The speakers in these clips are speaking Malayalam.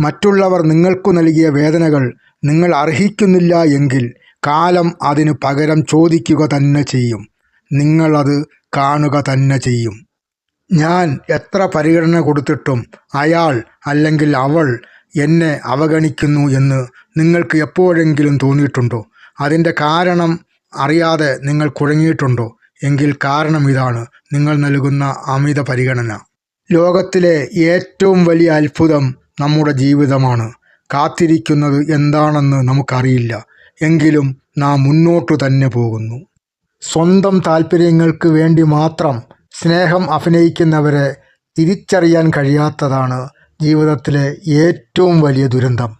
മറ്റുള്ളവർ നിങ്ങൾക്കു നൽകിയ വേദനകൾ നിങ്ങൾ അർഹിക്കുന്നില്ല എങ്കിൽ കാലം അതിനു പകരം ചോദിക്കുക തന്നെ ചെയ്യും. നിങ്ങളത് കാണുക തന്നെ ചെയ്യും. ഞാൻ എത്ര പരിഗണന കൊടുത്തിട്ടും അയാൾ അല്ലെങ്കിൽ അവൾ എന്നെ അവഗണിക്കുന്നു എന്ന് നിങ്ങൾക്ക് എപ്പോഴെങ്കിലും തോന്നിയിട്ടുണ്ടോ? അതിന്റെ കാരണം അറിയാതെ നിങ്ങൾ കുഴങ്ങിയിട്ടുണ്ടോ? എങ്കിൽ കാരണം ഇതാണ്. നിങ്ങൾ നൽകുന്ന അമിത പരിഗണന. ലോകത്തിലെ ഏറ്റവും വലിയ അത്ഭുതം നമ്മുടെ ജീവിതമാണ്. കാത്തിരിക്കുന്നത് എന്താണെന്ന് നമുക്കറിയില്ല. എങ്കിലും നാം മുന്നോട്ടു തന്നെ പോകുന്നു. സ്വന്തം താല്പര്യങ്ങൾക്ക് വേണ്ടി മാത്രം സ്നേഹം അഭിനയിക്കുന്നവരെ തിരിച്ചറിയാൻ കഴിയാത്തതാണ് ജീവിതത്തിലെ ഏറ്റവും വലിയ ദുരന്തം.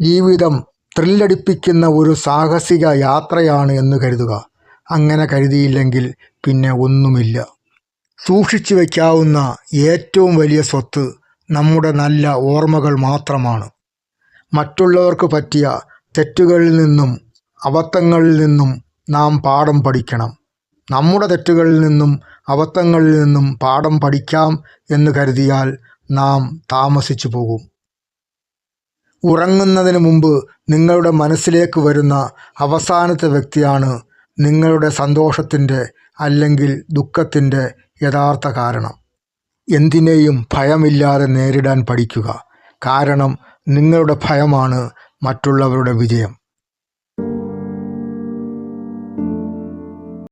ജീവിതം ത്രില്ലടിപ്പിക്കുന്ന ഒരു സാഹസിക യാത്രയാണ് എന്ന് കരുതുക. അങ്ങനെ കരുതിയില്ലെങ്കിൽ പിന്നെ ഒന്നുമില്ല. സൂക്ഷിച്ചു വയ്ക്കാവുന്ന ഏറ്റവും വലിയ സ്വത്ത് നമ്മുടെ നല്ല ഓർമ്മകൾ മാത്രമാണ്. മറ്റുള്ളവർക്ക് പറ്റിയ തെറ്റുകളിൽ നിന്നും അബദ്ധങ്ങളിൽ നിന്നും നാം പാഠം പഠിക്കണം. നമ്മുടെ തെറ്റുകളിൽ നിന്നും അബദ്ധങ്ങളിൽ നിന്നും പാഠം പഠിക്കാം എന്ന് കരുതിയാൽ നാം താമസിച്ചു പോകും. ഉറങ്ങുന്നതിന് മുമ്പ് നിങ്ങളുടെ മനസ്സിലേക്ക് വരുന്ന അവസാനത്തെ വ്യക്തിയാണ് നിങ്ങളുടെ സന്തോഷത്തിന്റെ അല്ലെങ്കിൽ ദുഃഖത്തിന്റെ യഥാർത്ഥ കാരണം. എന്തിനേയും ഭയമില്ലാതെ നേരിടാൻ പഠിക്കുക. കാരണം നിങ്ങളുടെ ഭയമാണ് മറ്റുള്ളവരുടെ വിജയം.